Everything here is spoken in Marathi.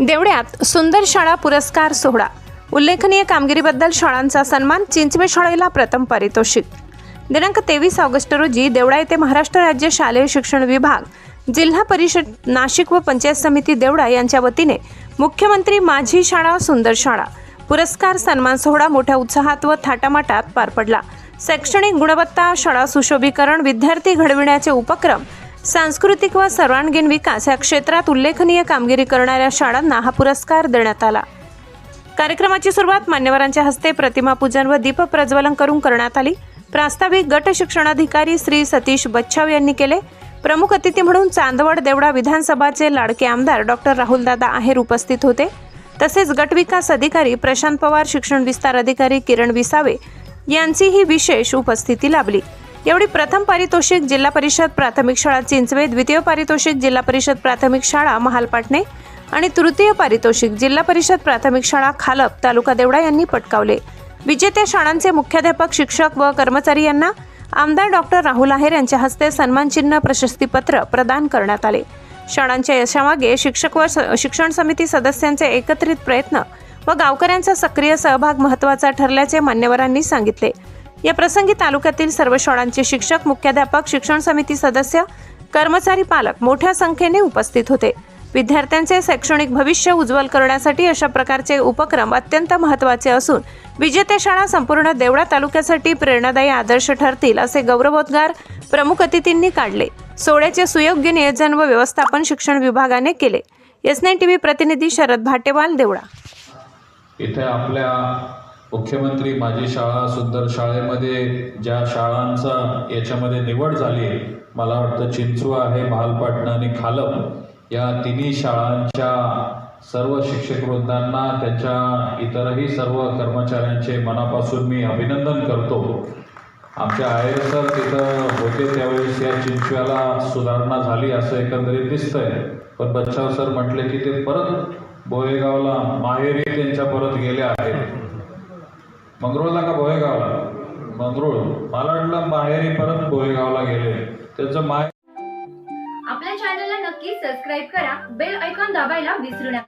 देवड्यात सुंदर शाळा पुरस्कार सोहळा. उल्लेखनीय कामगिरीबद्दल शाळांचा सन्मान चिंचवे शाळेला प्रथम पारितोषिक. दिनांक तेवीस ऑगस्ट रोजी देवडा येथे महाराष्ट्र राज्य शालेय शिक्षण विभाग जिल्हा परिषद नाशिक व पंचायत समिती देवडा यांच्या वतीने मुख्यमंत्री माझी शाळा सुंदर शाळा पुरस्कार सन्मान सोहळा मोठ्या उत्साहात व थाटामाटात पार पडला. शैक्षणिक गुणवत्ता शाळा सुशोभीकरण विद्यार्थी घडविण्याचे उपक्रम सांस्कृतिक व सर्वांगीण विकास या क्षेत्रात उल्लेखनीय कामगिरी करणाऱ्या शाळांना हा पुरस्कार देण्यात आला. कार्यक्रमाची सुरुवात मान्यवरांच्या हस्ते प्रतिमा पूजन व दीप प्रज्वलन करून करण्यात आली. प्रास्ताविक गट शिक्षणाधिकारी श्री सतीश बच्छाव यांनी केले. प्रमुख अतिथी म्हणून चांदवड देवडा विधानसभाचे लाडके आमदार डॉक्टर राहुलदादा आहेर उपस्थित होते. तसेच गट विकास अधिकारी प्रशांत पवार शिक्षण विस्तार अधिकारी किरण विसावे यांचीही विशेष उपस्थिती लाभली. एवढी प्रथम पारितोषिक जिल्हा परिषद प्राथमिक शाळा चिंचवे द्वितीय पारितोषिक जिल्हा परिषद प्राथमिक शाळा महालपाटणे आणि तृतीय पारितोषिक जिल्हा परिषद प्राथमिक शाळा खालप तालुका देवडा यांनी पटकावले. विजेत्या शाळांचे मुख्याध्यापक शिक्षक व कर्मचारी यांना आमदार डॉक्टर राहुल आहेर यांच्या हस्ते सन्मानचिन्ह प्रशस्तीपत्र प्रदान करण्यात आले. शाळांच्या यशामागे शिक्षक व स- शिक्षण समिती सदस्यांचे एकत्रित प्रयत्न व गावकऱ्यांचा सक्रिय सहभाग महत्त्वाचा ठरल्याचे मान्यवरांनी सांगितले. या प्रसंगी तालुक्यातील सर्व शाळांचे शिक्षक मुख्याध्यापक शिक्षण समिती सदस्य कर्मचारी पालक मोठ्या संख्येने उपस्थित होते. विद्यार्थ्यांचे शैक्षणिक भविष्य उज्ज्वल करण्यासाठी अशा प्रकारचे उपक्रम अत्यंत महत्त्वाचे असून विजेत्या शाळा संपूर्ण देवळा तालुक्यासाठी प्रेरणादायी आदर्श ठरतील असे गौरवोद्गार प्रमुख अतिथींनी काढले. सोहळ्याचे सुयोग्य नियोजन व व्यवस्थापन शिक्षण विभागाने केले. एस टी व्ही प्रतिनिधी शरद भाटेवाल देवळा. इथे आपल्या मुख्यमंत्री माझी शाळा सुंदर शाळेमध्ये ज्या शाळांचा याच्यामध्ये निवड झाली आहे मला वाटतं चिंचू आहे महालपाटणं आणि खालप या तिन्ही शाळांच्या सर्व शिक्षक वृंदांना त्याच्या इतरही सर्व कर्मचाऱ्यांचे मनापासून मी अभिनंदन करतो. आमच्या आय एस आर तिथं होते त्यावेळेस या चिंचव्याला सुधारणा झाली असं एकंदरीत दिसतंय. पण बच्चाव सर म्हटले की ते परत बोयेगावला माहेरी त्यांच्या परत गेले आहेत. मंगरूळला का भोयगावला? मंगरूळ. मला वाटलं माहेरी परत भोयगावला गेले. त्याचं माय आपल्या चॅनलला नक्की सबस्क्राईब करा. बेल ऐकॉन दाबायला विसरू नका.